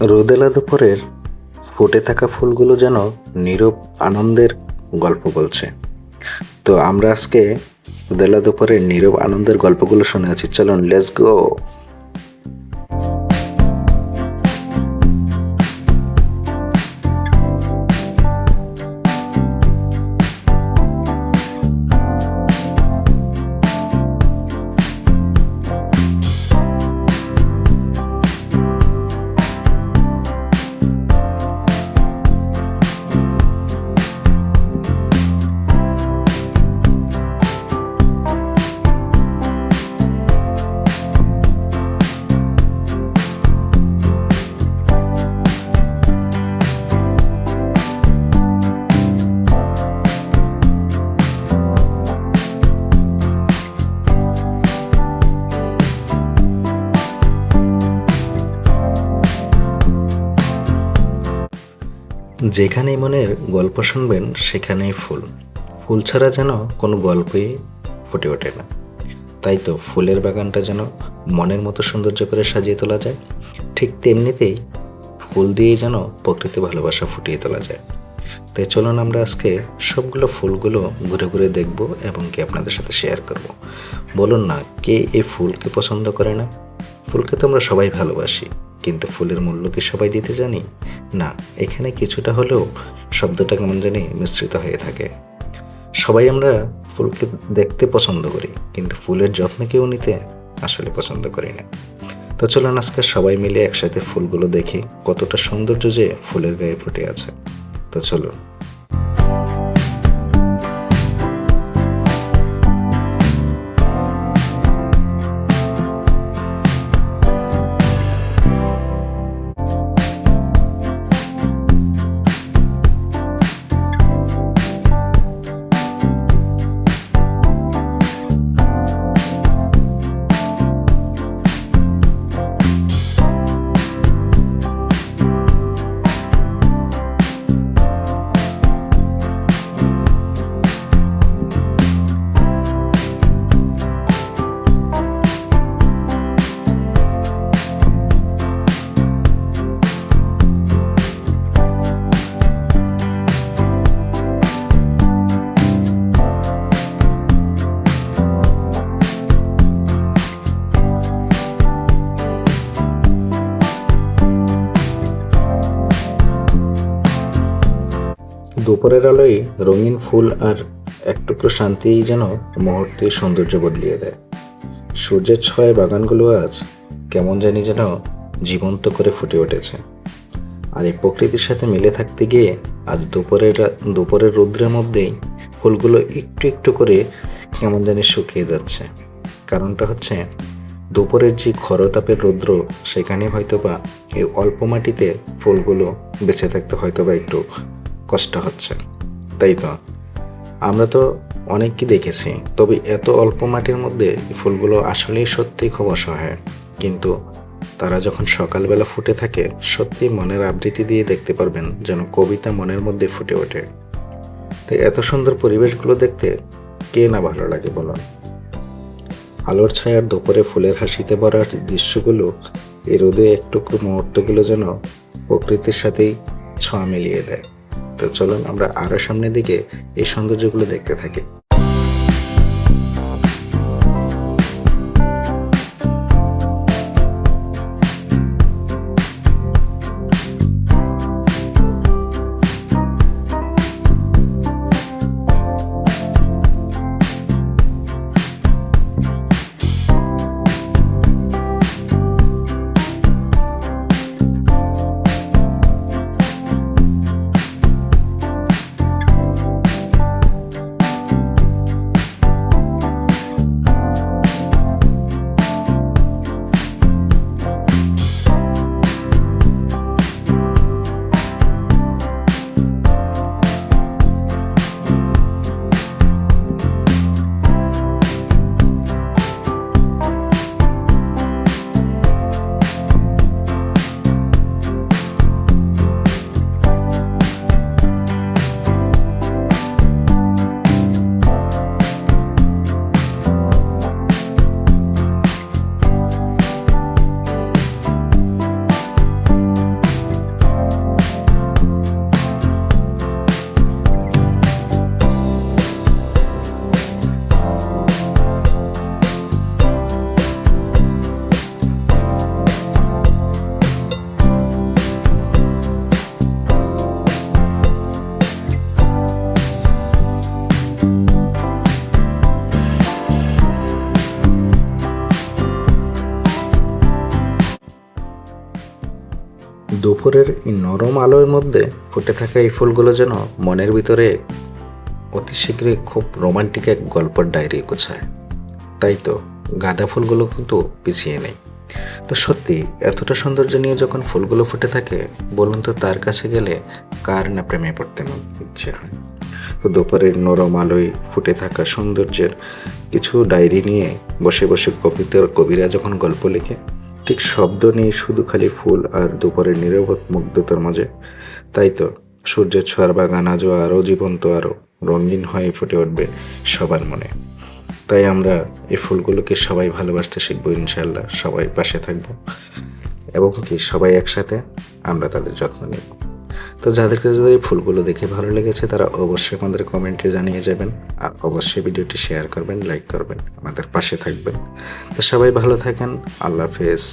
রোদেলা দুপুরের ফুটে থাকা ফুলগুলো যেন নীরব আনন্দের গল্প বলছে। তো আমরা আজকে রোদেলা দুপুরের নীরব আনন্দের গল্পগুলো শুনে আছি। চলুন লেটস গো যেখানেই মনের গল্প শুনবেন, সেখানেই ফুল। ফুল ছাড়া যেন কোনো গল্পই ফুটে ওঠে না। তাই তো ফুলের বাগানটা যেন মনের মতো সৌন্দর্য করে সাজিয়ে তোলা যায়, ঠিক তেমনিতেই ফুল দিয়েই যেন প্রকৃতি ভালোবাসা ফুটিয়ে তোলা যায়। তাই চলুন আমরা আজকে সবগুলো ফুলগুলো ঘুরে ঘুরে দেখব এবং কি আপনাদের সাথে শেয়ার করব। বলুন না, কে এই ফুলকে পছন্দ করে না? ফুলকে তো আমরা সবাই ভালোবাসি, কিন্তু ফুলের মূল্য কি সবাই দিতে জানি? না, এখানে কিছুটা হলেও শব্দটা কেমন জানি মিশ্রিত হয়ে থাকে। সবাই আমরা ফুলকে দেখতে পছন্দ করি, কিন্তু ফুলের যত্ন কেউ নিতে আসলে পছন্দ করি না। তো চলুন আজকে সবাই মিলে একসাথে ফুলগুলো দেখি, কতটা সৌন্দর্য যে ফুলের গায়ে ফুটে আছে। তো চলুন। দুপুরের আলোয় রঙিন ফুল আর এক টুকরো শান্তিই যেন মুহূর্তে সৌন্দর্য বদলিয়ে দেয়। সূর্যের ছয় বাগানগুলো আজ কেমন জানি যেন জীবন্ত করে ফুটে উঠেছে। আর এই প্রকৃতির সাথে মিলে থাকতে গিয়ে আজ দুপুরের দুপুরের রৌদ্রের মধ্যেই ফুলগুলো একটু একটু করে কেমন জানি শুকিয়ে যাচ্ছে। কারণটা হচ্ছে দুপুরের যে খরতাপের রৌদ্র, সেখানে হয়তোবা এই অল্প মাটিতে ফুলগুলো বেঁচে থাকতে হয়তোবা একটু কষ্ট হচ্ছে। তাই তো? আমরা তো অনেককে দেখেছি, তবে এত অল্প মাটির মধ্যে ফুলগুলো আসলেই সত্যিই খুব অসহায়। কিন্তু তারা যখন সকালবেলা ফুটে থাকে, সত্যি মনের আবৃত্তি দিয়ে দেখতে পারবেন যেন কবিতা মনের মধ্যে ফুটে ওঠে। তাই এত সুন্দর পরিবেশগুলো দেখতে কে না ভালো লাগে বলুন? আলোর ছায়ার দুপুরে ফুলের হাসিতে ভরা দৃশ্যগুলো এই রোদে একটুকু মুহূর্তগুলো যেন প্রকৃতির সাথেই ছোঁয়া মিলিয়ে দেয়। তো চলুন আমরা আরও সামনের দিকে এই সৌন্দর্যগুলো দেখতে থাকি। দুপুরের এই নরম আলোর মধ্যে ফুটে থাকা এই ফুলগুলো যেন মনের ভিতরে অতি শীঘ্রই খুব রোমান্টিক এক গল্পের ডায়েরি গোছায়। তাই তো গাঁদা ফুলগুলো কিন্তু পিছিয়ে নেই। তো সত্যি, এতটা সৌন্দর্য নিয়ে যখন ফুলগুলো ফুটে থাকে, বলুন তো তার কাছে গেলে কার না প্রেমে পড়তে ইচ্ছে হয়? তো দুপুরের নরম আলোয় ফুটে থাকা সৌন্দর্যের কিছু ডায়েরি নিয়ে বসে বসে কবিতার কবিরা যখন গল্প লিখে ঠিক শব্দ নেই, শুধু খালি ফুল আর দুপুরের নিরবত মুগ্ধতার মাঝে। তাই তো, সূর্যের ছোঁয়ার বাগান আজও আরও জীবন্ত, আরও রঙিন হয়ে ফুটে উঠবে সবার মনে। তাই আমরা এই ফুলগুলোকে সবাই ভালোবাসতে শিখব ইনশাল্লাহ সবাই পাশে থাকব। এবং কি সবাই একসাথে আমরা তাদের যত্ন নেব। তো যাদের যাদের এই ফুলগুলো দেখে ভালো লেগেছে, তারা অবশ্যই আমাদের কমেন্টে জানিয়ে যাবেন। আর অবশ্যই ভিডিওটি শেয়ার করবেন, লাইক করবেন, আমাদের পাশে থাকবেন। তো সবাই ভালো থাকেন, আল্লাহ হাফেজ।